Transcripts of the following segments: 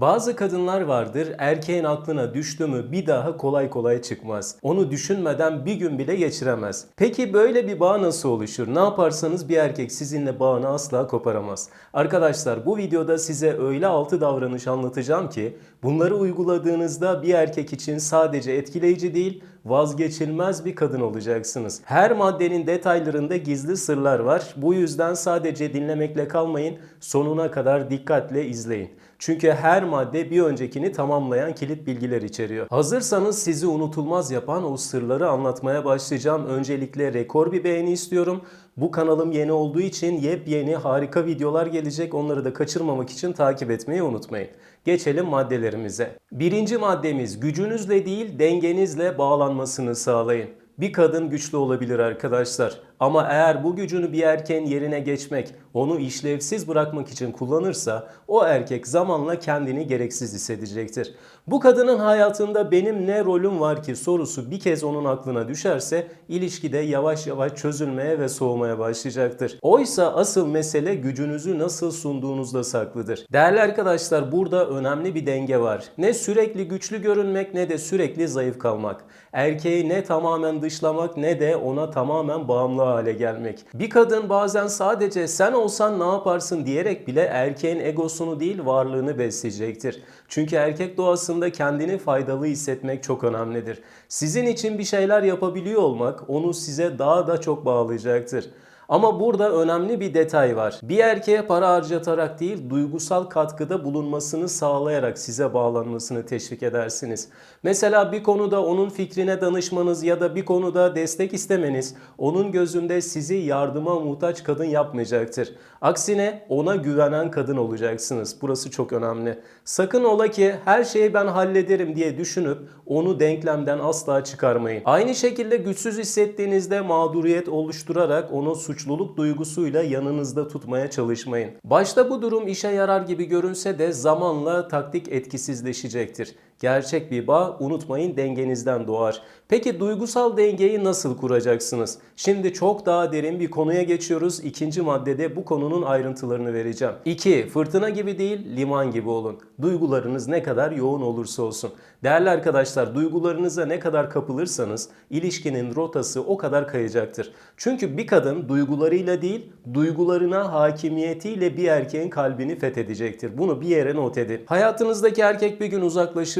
Bazı kadınlar vardır erkeğin aklına düştü mü bir daha kolay kolay çıkmaz. Onu düşünmeden bir gün bile geçiremez. Peki böyle bir bağ nasıl oluşur? Ne yaparsanız bir erkek sizinle bağını asla koparamaz. Arkadaşlar bu videoda size öyle altı davranış anlatacağım ki bunları uyguladığınızda bir erkek için sadece etkileyici değil vazgeçilmez bir kadın olacaksınız. Her maddenin detaylarında gizli sırlar var. Bu yüzden sadece dinlemekle kalmayın, sonuna kadar dikkatle izleyin. Çünkü her madde bir öncekini tamamlayan kilit bilgiler içeriyor. Hazırsanız sizi unutulmaz yapan o sırları anlatmaya başlayacağım. Öncelikle rekor bir beğeni istiyorum. Bu kanalım yeni olduğu için yepyeni harika videolar gelecek. Onları da kaçırmamak için takip etmeyi unutmayın. Geçelim maddelerimize. Birinci maddemiz gücünüzle değil dengenizle bağlanmasını sağlayın. Bir kadın güçlü olabilir arkadaşlar. Ama eğer bu gücünü bir erkeğin yerine geçmek, onu işlevsiz bırakmak için kullanırsa o erkek zamanla kendini gereksiz hissedecektir. Bu kadının hayatında benim ne rolüm var ki sorusu bir kez onun aklına düşerse ilişkide yavaş yavaş çözülmeye ve soğumaya başlayacaktır. Oysa asıl mesele gücünüzü nasıl sunduğunuzda saklıdır. Değerli arkadaşlar burada önemli bir denge var. Ne sürekli güçlü görünmek ne de sürekli zayıf kalmak. Erkeği ne tamamen dışlamak ne de ona tamamen bağımlı hale gelmek. Bir kadın bazen sadece sen olsan ne yaparsın diyerek bile erkeğin egosunu değil varlığını besleyecektir. Çünkü erkek doğasında kendini faydalı hissetmek çok önemlidir. Sizin için bir şeyler yapabiliyor olmak onu size daha da çok bağlayacaktır. Ama burada önemli bir detay var. Bir erkeğe para harcatarak değil, duygusal katkıda bulunmasını sağlayarak size bağlanmasını teşvik edersiniz. Mesela bir konuda onun fikrine danışmanız ya da bir konuda destek istemeniz onun gözünde sizi yardıma muhtaç kadın yapmayacaktır. Aksine ona güvenen kadın olacaksınız. Burası çok önemli. Sakın ola ki her şeyi ben hallederim diye düşünüp onu denklemden asla çıkarmayın. Aynı şekilde güçsüz hissettiğinizde mağduriyet oluşturarak onu suçluluk duygusuyla yanınızda tutmaya çalışmayın. Başta bu durum işe yarar gibi görünse de zamanla taktik etkisizleşecektir. Gerçek bir bağ unutmayın dengenizden doğar. Peki duygusal dengeyi nasıl kuracaksınız? Şimdi çok daha derin bir konuya geçiyoruz. İkinci maddede bu konunun ayrıntılarını vereceğim. 2. Fırtına gibi değil liman gibi olun. Duygularınız ne kadar yoğun olursa olsun. Değerli arkadaşlar duygularınıza ne kadar kapılırsanız ilişkinin rotası o kadar kayacaktır. Çünkü bir kadın duygularıyla değil duygularına hakimiyetiyle bir erkeğin kalbini fethedecektir. Bunu bir yere not edin. Hayatınızdaki erkek bir gün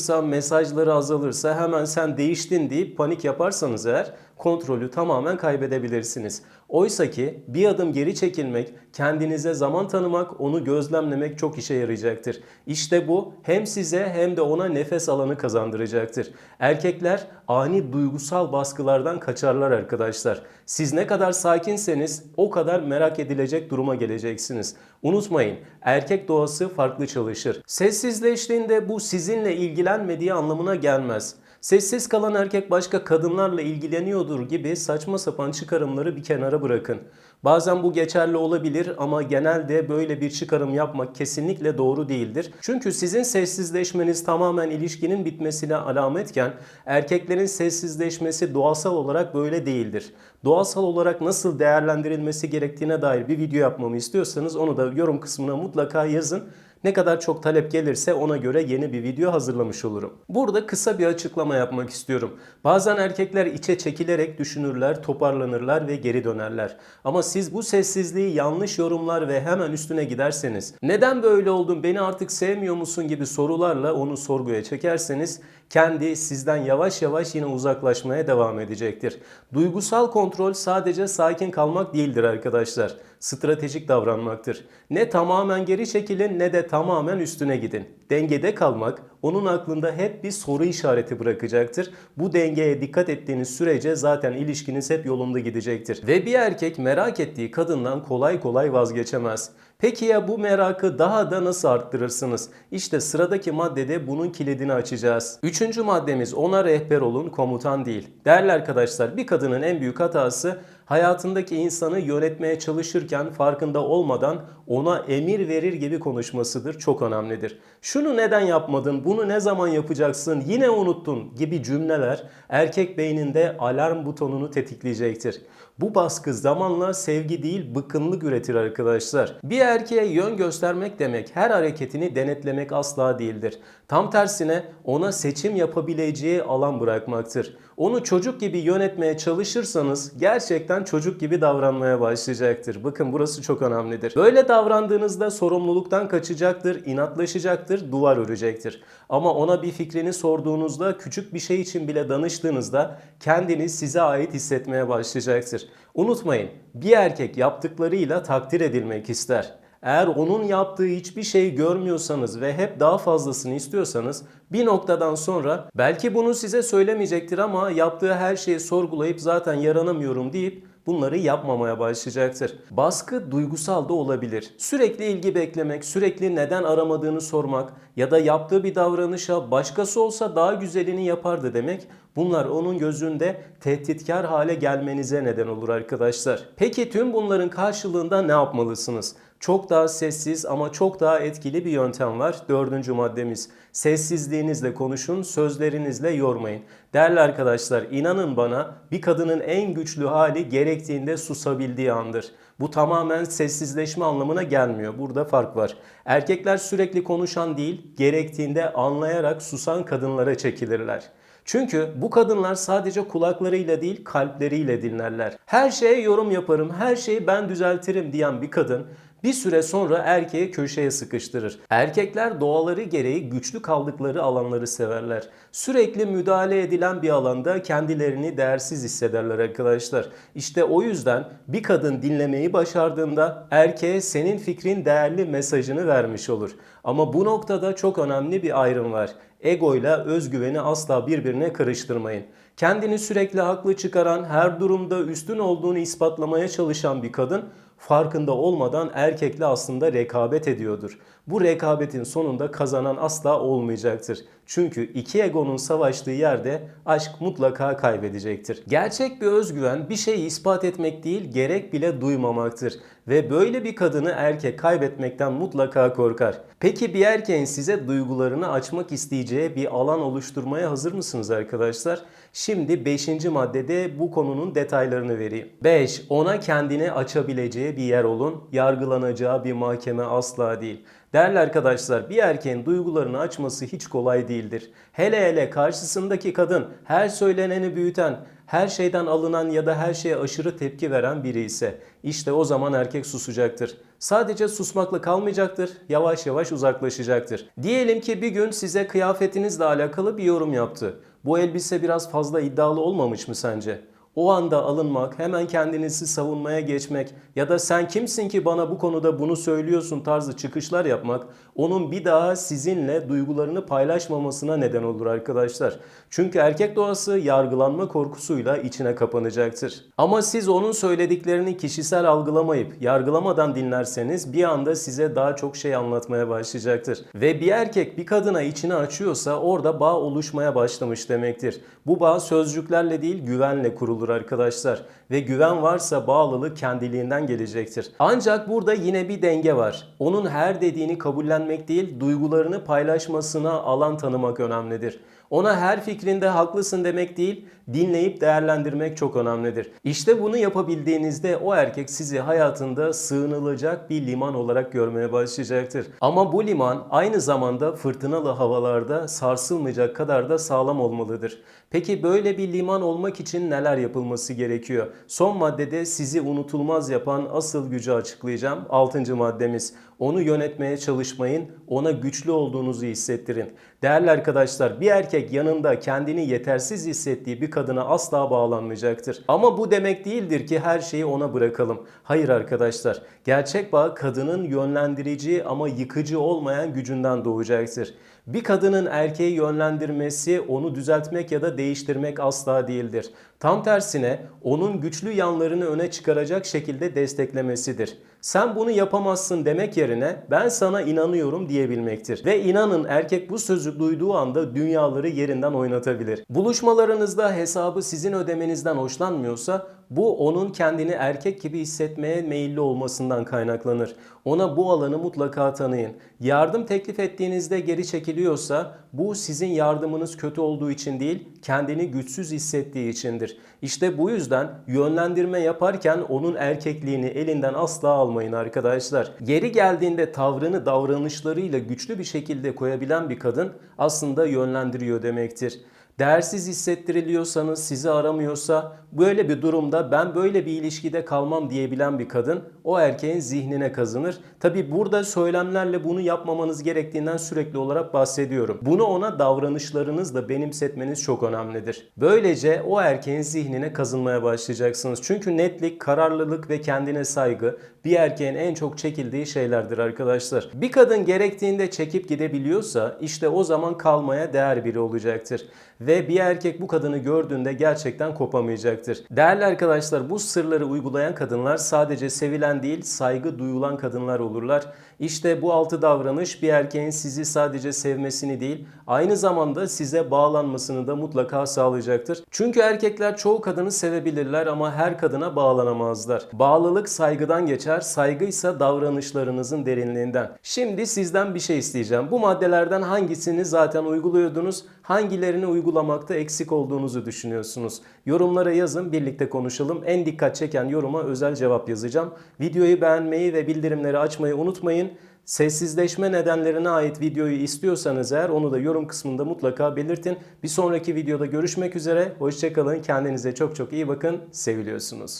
uzaklaşırsa, mesajları azalırsa hemen sen değiştin deyip panik yaparsanız eğer kontrolü tamamen kaybedebilirsiniz. Oysa ki bir adım geri çekilmek, kendinize zaman tanımak, onu gözlemlemek çok işe yarayacaktır. İşte bu hem size hem de ona nefes alanı kazandıracaktır. Erkekler ani duygusal baskılardan kaçarlar arkadaşlar. Siz ne kadar sakinseniz o kadar merak edilecek duruma geleceksiniz. Unutmayın erkek doğası farklı çalışır. Sessizleştiğinde bu sizinle ilgilenmediği anlamına gelmez. Sessiz kalan erkek başka kadınlarla ilgileniyordur gibi saçma sapan çıkarımları bir kenara bırakın. Bazen bu geçerli olabilir ama genelde böyle bir çıkarım yapmak kesinlikle doğru değildir. Çünkü sizin sessizleşmeniz tamamen ilişkinin bitmesine alametken erkeklerin sessizleşmesi doğasal olarak böyle değildir. Doğasal olarak nasıl değerlendirilmesi gerektiğine dair bir video yapmamı istiyorsanız onu da yorum kısmına mutlaka yazın. Ne kadar çok talep gelirse ona göre yeni bir video hazırlamış olurum. Burada kısa bir açıklama yapmak istiyorum. Bazen erkekler içe çekilerek düşünürler, toparlanırlar ve geri dönerler. Ama siz bu sessizliği yanlış yorumlar ve hemen üstüne giderseniz, neden böyle oldun, beni artık sevmiyor musun gibi sorularla onu sorguya çekerseniz kendi sizden yavaş yavaş yine uzaklaşmaya devam edecektir. Duygusal kontrol sadece sakin kalmak değildir arkadaşlar. Stratejik davranmaktır. Ne tamamen geri çekilin ne de tamamen üstüne gidin. Dengede kalmak onun aklında hep bir soru işareti bırakacaktır. Bu dengeye dikkat ettiğiniz sürece zaten ilişkiniz hep yolunda gidecektir. Ve bir erkek merak ettiği kadından kolay kolay vazgeçemez. Peki ya bu merakı daha da nasıl arttırırsınız? İşte sıradaki maddede bunun kilidini açacağız. Üçüncü maddemiz ona rehber olun komutan değil. Değerli arkadaşlar bir kadının en büyük hatası hayatındaki insanı yönetmeye çalışırken farkında olmadan ona emir verir gibi konuşmasıdır. Çok önemlidir. şunu neden yapmadın, bunu ne zaman yapacaksın, yine unuttun gibi cümleler erkek beyninde alarm butonunu tetikleyecektir. Bu baskı zamanla sevgi değil bıkkınlık üretir arkadaşlar. Bir erkeğe yön göstermek demek her hareketini denetlemek asla değildir. Tam tersine ona seçim yapabileceği alan bırakmaktır. Onu çocuk gibi yönetmeye çalışırsanız gerçekten çocuk gibi davranmaya başlayacaktır. Bakın burası çok önemlidir. Böyle davrandığınızda sorumluluktan kaçacaktır, inatlaşacaktır, duvar örecektir. Ama ona bir fikrini sorduğunuzda, küçük bir şey için bile danıştığınızda kendini size ait hissetmeye başlayacaktır. Unutmayın, bir erkek yaptıklarıyla takdir edilmek ister. Eğer onun yaptığı hiçbir şey görmüyorsanız ve hep daha fazlasını istiyorsanız bir noktadan sonra belki bunu size söylemeyecektir ama yaptığı her şeyi sorgulayıp zaten yaranamıyorum deyip bunları yapmamaya başlayacaktır. Baskı duygusal da olabilir. Sürekli ilgi beklemek, sürekli neden aramadığını sormak ya da yaptığı bir davranışa başkası olsa daha güzelini yapardı demek Bunlar onun gözünde tehditkar hale gelmenize neden olur arkadaşlar. Peki tüm bunların karşılığında ne yapmalısınız? Çok daha sessiz ama çok daha etkili bir yöntem var. Dördüncü maddemiz. Sessizliğinizle konuşun, sözlerinizle yormayın. Değerli arkadaşlar inanın bana bir kadının en güçlü hali gerektiğinde susabildiği andır. Bu tamamen sessizleşme anlamına gelmiyor. Burada fark var. Erkekler sürekli konuşan değil, gerektiğinde anlayarak susan kadınlara çekilirler. Çünkü bu kadınlar sadece kulaklarıyla değil kalpleriyle dinlerler. Her şeye yorum yaparım, her şeyi ben düzeltirim diyen bir kadın bir süre sonra erkeği köşeye sıkıştırır. Erkekler doğaları gereği güçlü kaldıkları alanları severler. Sürekli müdahale edilen bir alanda kendilerini değersiz hissederler arkadaşlar. İşte o yüzden bir kadın dinlemeyi başardığında erkeğe senin fikrin değerli mesajını vermiş olur. Ama bu noktada çok önemli bir ayrım var. Ego ile özgüveni asla birbirine karıştırmayın. Kendini sürekli haklı çıkaran, her durumda üstün olduğunu ispatlamaya çalışan bir kadın farkında olmadan erkekle aslında rekabet ediyordur. Bu rekabetin sonunda kazanan asla olmayacaktır. Çünkü iki egonun savaştığı yerde aşk mutlaka kaybedecektir. Gerçek bir özgüven bir şeyi ispat etmek değil gerek bile duymamaktır. Ve böyle bir kadını erkek kaybetmekten mutlaka korkar. Peki bir erkeğin size duygularını açmak isteyeceği bir alan oluşturmaya hazır mısınız arkadaşlar? Şimdi 5. maddede bu konunun detaylarını vereyim. 5. Ona kendini açabileceği bir yer olun. Yargılanacağı bir mahkeme asla değil. Değerli arkadaşlar bir erkeğin duygularını açması hiç kolay değildir. Hele hele karşısındaki kadın her söyleneni büyüten, her şeyden alınan ya da her şeye aşırı tepki veren biri ise işte o zaman erkek susacaktır. Sadece susmakla kalmayacaktır, yavaş yavaş uzaklaşacaktır. Diyelim ki bir gün size kıyafetinizle alakalı bir yorum yaptı. Bu elbise biraz fazla iddialı olmamış mı sence? O anda alınmak, hemen kendinizi savunmaya geçmek ya da sen kimsin ki bana bu konuda bunu söylüyorsun tarzı çıkışlar yapmak onun bir daha sizinle duygularını paylaşmamasına neden olur arkadaşlar. Çünkü erkek doğası yargılanma korkusuyla içine kapanacaktır. Ama siz onun söylediklerini kişisel algılamayıp yargılamadan dinlerseniz bir anda size daha çok şey anlatmaya başlayacaktır. Ve bir erkek bir kadına içini açıyorsa orada bağ oluşmaya başlamış demektir. Bu bağ sözcüklerle değil güvenle kurulur arkadaşlar. Ve güven varsa bağlılık kendiliğinden gelecektir. Ancak burada yine bir denge var. Onun her dediğini kabullenmek değil, duygularını paylaşmasına alan tanımak önemlidir. Ona her fikrinde haklısın demek değil, dinleyip değerlendirmek çok önemlidir. İşte bunu yapabildiğinizde o erkek sizi hayatında sığınılacak bir liman olarak görmeye başlayacaktır. Ama bu liman aynı zamanda fırtınalı havalarda sarsılmayacak kadar da sağlam olmalıdır. Peki böyle bir liman olmak için neler yapılması gerekiyor? Son maddede sizi unutulmaz yapan asıl gücü açıklayacağım. Altıncı maddemiz. Onu yönetmeye çalışmayın, ona güçlü olduğunuzu hissettirin. Değerli arkadaşlar bir erkek yanında kendini yetersiz hissettiği bir kadına asla bağlanmayacaktır. Ama bu demek değildir ki her şeyi ona bırakalım. Hayır arkadaşlar gerçek bağ kadının yönlendirici ama yıkıcı olmayan gücünden doğacaktır. Bir kadının erkeği yönlendirmesi onu düzeltmek ya da değiştirmek asla değildir. Tam tersine onun güçlü yanlarını öne çıkaracak şekilde desteklemesidir. Sen bunu yapamazsın demek yerine ben sana inanıyorum diyebilmektir. Ve inanın erkek bu sözü duyduğu anda dünyaları yerinden oynatabilir. Buluşmalarınızda hesabı sizin ödemenizden hoşlanmıyorsa Bu onun kendini erkek gibi hissetmeye meyilli olmasından kaynaklanır. Ona bu alanı mutlaka tanıyın. Yardım teklif ettiğinizde geri çekiliyorsa bu sizin yardımınız kötü olduğu için değil, kendini güçsüz hissettiği içindir. İşte bu yüzden yönlendirme yaparken onun erkekliğini elinden asla almayın arkadaşlar. Yeri geldiğinde tavrını davranışlarıyla güçlü bir şekilde koyabilen bir kadın aslında yönlendiriyor demektir. Değersiz hissettiriliyorsanız, sizi aramıyorsa böyle bir durumda ben böyle bir ilişkide kalmam diyebilen bir kadın o erkeğin zihnine kazınır. Tabi burada söylemlerle bunu yapmamanız gerektiğinden sürekli olarak bahsediyorum. Bunu ona davranışlarınızla benimsetmeniz çok önemlidir. Böylece o erkeğin zihnine kazınmaya başlayacaksınız. Çünkü netlik, kararlılık ve kendine saygı bir erkeğin en çok çekildiği şeylerdir arkadaşlar. Bir kadın gerektiğinde çekip gidebiliyorsa işte o zaman kalmaya değer biri olacaktır. Ve bir erkek bu kadını gördüğünde gerçekten kopamayacaktır. Değerli arkadaşlar bu sırları uygulayan kadınlar sadece sevilen değil saygı duyulan kadınlar olurlar. İşte bu altı davranış bir erkeğin sizi sadece sevmesini değil aynı zamanda size bağlanmasını da mutlaka sağlayacaktır. Çünkü erkekler çoğu kadını sevebilirler ama her kadına bağlanamazlar. Bağlılık saygıdan geçer, saygı ise davranışlarınızın derinliğinden. Şimdi sizden bir şey isteyeceğim. Bu maddelerden hangisini zaten uyguluyordunuz? Hangilerini uygulamakta eksik olduğunuzu düşünüyorsunuz? Yorumlara yazın, birlikte konuşalım. En dikkat çeken yoruma özel cevap yazacağım. Videoyu beğenmeyi ve bildirimleri açmayı unutmayın. Sessizleşme nedenlerine ait videoyu istiyorsanız eğer onu da yorum kısmında mutlaka belirtin. Bir sonraki videoda görüşmek üzere. Hoşçakalın. Kendinize çok çok iyi bakın. Seviliyorsunuz.